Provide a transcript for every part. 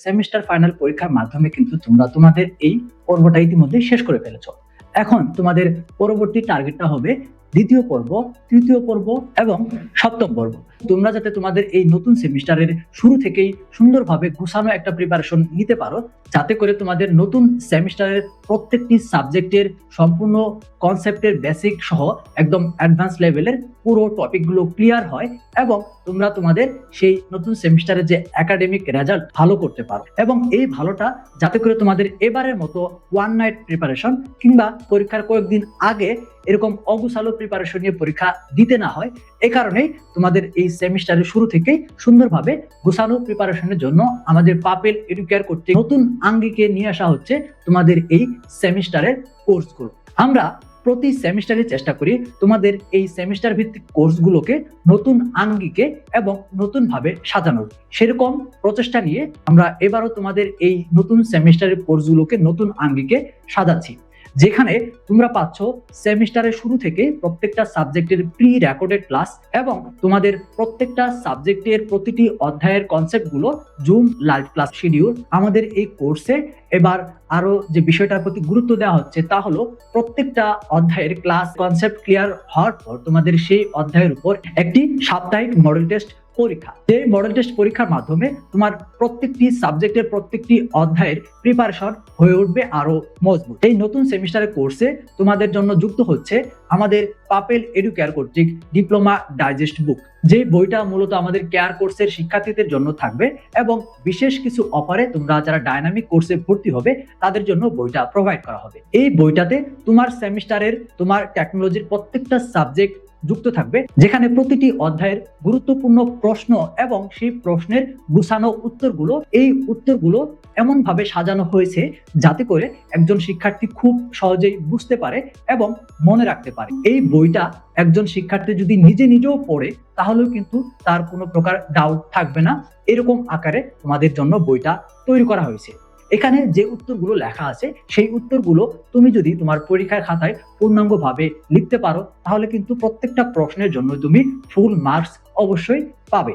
Semester final পরীক্ষার মাধ্যমে কিন্তু তোমরা তোমাদের এই পর্বটা ইতিমধ্যে শেষ করে ফেলেছো। এখন তোমাদের পরবর্তী টার্গেটটা হবে দ্বিতীয় পর্ব, তৃতীয় পর্ব এবং সপ্তম পর্ব। তোমরা যাতে তোমাদের এই নতুন সেমিস্টারের শুরু থেকেই সুন্দরভাবে গুছানো একটা প্রিপারেশন নিতে পারো, যাতে করে তোমাদের নতুন সেমিস্টারের প্রত্যেকটি সাবজেক্টের সম্পূর্ণ কনসেপ্টের বেসিক সহ একদম অ্যাডভান্স লেভেলের পুরো টপিকগুলো ক্লিয়ার হয় এবং তোমরা তোমাদের সেই নতুন সেমিস্টারের যে একাডেমিক রেজাল্ট ভালো করতে পারো। এবং এই ভালোটা যাতে করে তোমাদের এবারের মতো ওয়ান নাইট প্রিপারেশন কিংবা পরীক্ষার কয়েকদিন আগে এরকম অগুছালো প্রিপারেশন নিয়ে পরীক্ষা দিতে না হয়, এ কারণেই তোমাদের এই সেমিস্টারের শুরু থেকেই সুন্দরভাবে গুছানো প্রিপারেশনের জন্য আমাদের পাপেল এডুকেয়ার কর্তৃক নতুন আঙ্গিকে নিয়ে আসা হচ্ছে তোমাদের এই সেমিস্টারের কোর্সগুলো আমরা প্রতি সেমিস্টারে চেষ্টা করি তোমাদের এই সেমিস্টার ভিত্তিক কোর্সগুলোকে নতুন আঙ্গিকে এবং নতুনভাবে সাজানোর। সেরকম প্রচেষ্টা নিয়ে আমরা এবারও তোমাদের এই নতুন সেমিস্টারের কোর্সগুলোকে নতুন আঙ্গিকে সাজাচ্ছি। যেখানে তোমরা পাচ্ছ সেমিস্টারের শুরু থেকে প্রত্যেকটা সাবজেক্টের প্রি রেকর্ডেড ক্লাস এবং তোমাদের প্রত্যেকটা সাবজেক্টের প্রতিটি অধ্যায়ের কনসেপ্টগুলো জুম লাইভ ক্লাস শিডিউল আমাদের এই কোর্সে এবার আরও যে বিষয়টার প্রতি গুরুত্ব দেওয়া হচ্ছে তা হলো প্রত্যেকটা অধ্যায়ের ক্লাস কনসেপ্ট ক্লিয়ার হওয়ার পর তোমাদের সেই অধ্যায়ের উপর একটি সাপ্তাহিক মডেল টেস্ট পরীক্ষা। যে মডেল টেস্ট পরীক্ষার মাধ্যমে তোমার প্রত্যেকটি সাবজেক্টের প্রত্যেকটি অধ্যায়ের প্রিপারেশন হয়ে উঠবে আরও মজবুত। এই নতুন সেমিস্টারের কোর্সে তোমাদের জন্য যুক্ত হচ্ছে আমাদের পাপেল এডুকেয়ার কর্তৃক ডিপ্লোমা ডাইজেস্ট বুক যে বইটা মূলত আমাদের কেয়ার কোর্সের শিক্ষার্থীদের জন্য থাকবে এবং বিশেষ কিছু অফারে তোমরা যারা ডাইনামিক কোর্সে ভর্তি হবে, তাদের জন্য বইটা প্রোভাইড করা হবে। এই বইটাতে তোমার সেমিস্টারের তোমার টেকনোলজির প্রত্যেকটা সাবজেক্ট যুক্ত থাকবে, যেখানে প্রতিটি অধ্যায়ের গুরুত্বপূর্ণ প্রশ্ন এবং সেই প্রশ্নের গুছানো উত্তরগুলো, এই উত্তরগুলো এমন ভাবে সাজানো হয়েছে যাতে করে একজন শিক্ষার্থী খুব সহজেই বুঝতে পারে এবং মনে রাখতে পারে। এই বইটা একজন শিক্ষার্থী যদি নিজে নিজেও পড়ে, তাহলেও কিন্তু তার কোনো প্রকার ডাউট থাকবে না। এরকম আকারে তোমাদের জন্য বইটা তৈরি করা হয়েছে। এখানে যে উত্তরগুলো লেখা আছে, সেই উত্তরগুলো তুমি যদি তোমার পরীক্ষার খাতায় পূর্ণাঙ্গভাবে লিখতে পারো, তাহলে কিন্তু প্রত্যেকটা প্রশ্নের জন্য তুমি ফুল মার্কস অবশ্যই পাবে।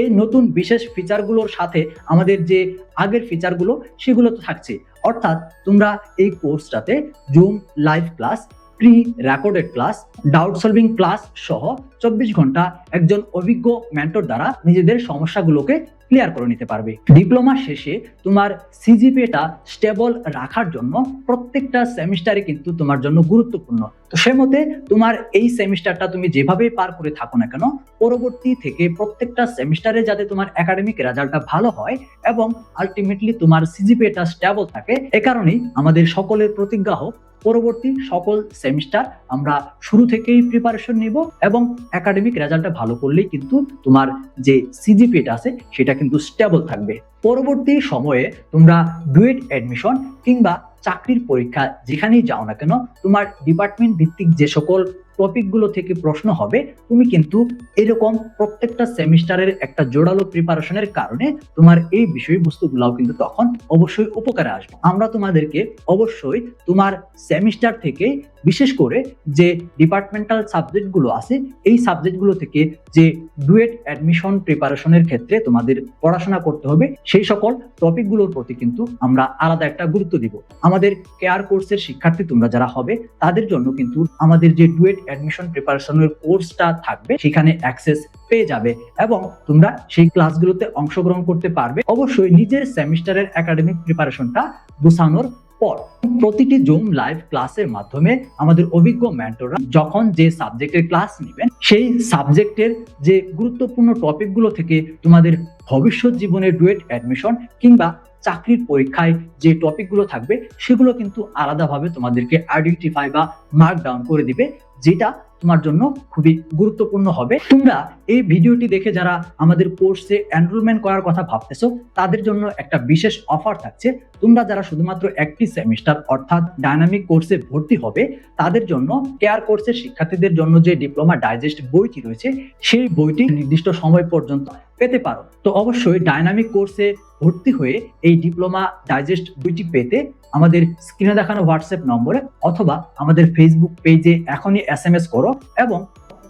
এই নতুন বিশেষ ফিচারগুলোর সাথে আমাদের যে আগের ফিচারগুলো সেগুলো তো থাকছে। অর্থাৎ তোমরা এই কোর্সটাতে zoom live class pre recorded class doubt solving class সহ চব্বিশ ঘণ্টা একজন অভিজ্ঞ মেন্টর দ্বারা নিজেদের সমস্যাগুলোকে ক্লিয়ার করে নিতে পারবে। ডিপ্লোমা শেষে তোমার সিজিপিএটা স্টেবল রাখার জন্য প্রত্যেকটা সেমিস্টারে কিন্তু তোমার জন্য গুরুত্বপূর্ণ। তো সে মতে তোমার এই সেমিস্টারটা তুমি যেভাবেই পার করে থাকো না কেন, পরবর্তী থেকে প্রত্যেকটা সেমিস্টারে যাতে তোমার একাডেমিক রেজাল্টটা ভালো হয় এবং আলটিমেটলি তোমার সিজিপিএটা স্টেবল থাকে, এ কারণেই আমাদের সকলের প্রতিজ্ঞা হোক পরবর্তী সকল সেমিস্টার আমরা শুরু থেকেই প্রিপারেশন নিব এবং একাডেমিক রেজাল্টটা ভালো করলেই কিন্তু তোমার যে সিজিপিটা আছে, সেটা কিন্তু স্টেবল থাকবে। পরবর্তী সময়ে তোমরা ডুয়েট অ্যাডমিশন কিংবা চাকরির পরীক্ষা যেখানেই যাও না কেন, তোমার ডিপার্টমেন্ট ভিত্তিক যে সকল টপিকগুলো থেকে প্রশ্ন হবে, তুমি কিন্তু এরকম প্রত্যেকটা সেমিস্টারের একটা জোরালো প্রিপারেশনের কারণে তোমার এই বিষয়বস্তুগুলোও কিন্তু তখন অবশ্যই উপকারে আসবে। আমরা তোমাদেরকে অবশ্যই তোমার সেমিস্টার থেকে বিশেষ করে যে ডিপার্টমেন্টাল সাবজেক্টগুলো আছে, এই সাবজেক্টগুলো থেকে যে ডুয়েট অ্যাডমিশন প্রিপারেশনের ক্ষেত্রে তোমাদের পড়াশোনা করতে হবে, সেই সকল টপিকগুলোর প্রতি কিন্তু আমরা আলাদা একটা গুরুত্ব দিব। আমাদের কেয়ার কোর্সের শিক্ষার্থী তোমরা যারা হবে, তাদের জন্য কিন্তু আমাদের যে ডুয়েট অ্যাডমিশন প্রিপারেশনের কোর্সটা থাকবে, সেখানে অ্যাক্সেস পেয়ে যাবে এবং তোমরা সেই ক্লাসগুলোতে অংশগ্রহণ করতে পারবে। অবশ্যই নিজের সেমিস্টারের একাডেমিক প্রিপারেশনটা গুছানোর পর। প্রতিটি জুম লাইভ ক্লাসের মাধ্যমে আমাদের অভিজ্ঞ মেন্টররা যখন যে সাবজেক্টের ক্লাস নেবেন, সেই সাবজেক্টের যে গুরুত্বপূর্ণ টপিকগুলো থেকে তোমাদের ভবিষ্যৎ জীবনের ডুয়েট অ্যাডমিশন কিংবা চাকরির পরীক্ষায় যে টপিকগুলো থাকবে, সেগুলো কিন্তু আলাদাভাবে তোমাদেরকে আইডেন্টিফাই বা মার্ক ডাউন করে দিবে, যেটা তোমার জন্য খুবই গুরুত্বপূর্ণ হবে। তোমরা এই ভিডিওটি দেখে যারা আমাদের কোর্সে এনরোলমেন্ট করার কথা ভাবতেছো, তাদের জন্য একটা বিশেষ অফার থাকছে। তোমরা যারা শুধুমাত্র একটি সেমিস্টার অর্থাৎ ডাইনামিক কোর্সে ভর্তি হবে, তাদের জন্য কেয়ার কোর্সের শিক্ষার্থীদের জন্য যে ডিপ্লোমা ডাইজেস্ট বইটি রয়েছে, সেই বইটি নির্দিষ্ট সময় পর্যন্ত পেতে পারো। তো অবশ্যই ডাইনামিক কোর্সে ভর্তি হয়ে এই ডিপ্লোমা ডাইজেস্ট বইটি পেতে আমাদের স্ক্রিনে দেখানো হোয়াটসঅ্যাপ নম্বরে অথবা আমাদের ফেসবুক পেজে এখনই এস এম এস করো এবং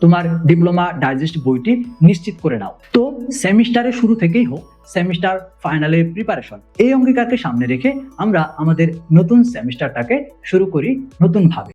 তোমার ডিপ্লোমা ডাইজেস্ট বইটি নিশ্চিত করে নাও। তো সেমিস্টারের শুরু থেকেই হোক সেমিস্টার ফাইনালের প্রিপারেশন এই অঙ্গীকারকে সামনে রেখে আমরা আমাদের নতুন সেমিস্টারটাকে শুরু করি নতুনভাবে।